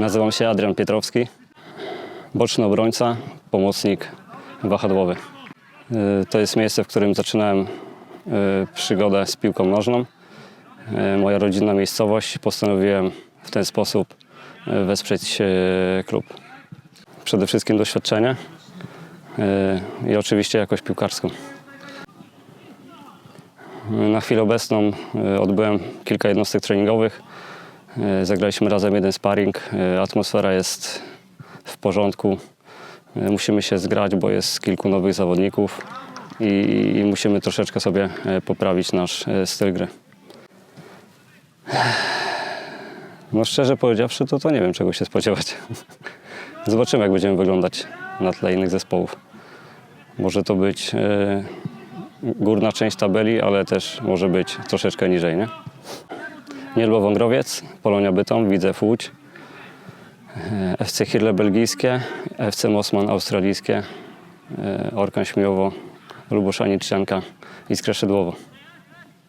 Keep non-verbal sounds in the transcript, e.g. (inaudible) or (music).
Nazywam się Adrian Pietrowski. Boczny obrońca, pomocnik wahadłowy. Y, To jest miejsce, w którym zaczynałem y, przygodę z piłką nożną. Y, Moja rodzinna miejscowość. Postanowiłem w ten sposób wesprzeć klub. Przede wszystkim doświadczenie i oczywiście jakość piłkarską. Na chwilę obecną odbyłem kilka jednostek treningowych. Y, Zagraliśmy razem jeden sparring. Y, Atmosfera jest w porządku. Y, Musimy się zgrać, bo jest kilku nowych zawodników i, i musimy troszeczkę sobie poprawić nasz styl gry. No szczerze powiedziawszy, to, to nie wiem czego się spodziewać. (laughs) Zobaczymy jak będziemy wyglądać na tle innych zespołów. Może to być górna część tabeli, ale też może być troszeczkę niżej, nie? Nielbo Wągrowiec, Polonia Bytom, Widzew Łódź, e, FC Hirle belgijskie, FC Mosman australijskie, e, Orkan Śmiowo, Luboszani Trzcianka i Skrzeszydłowo.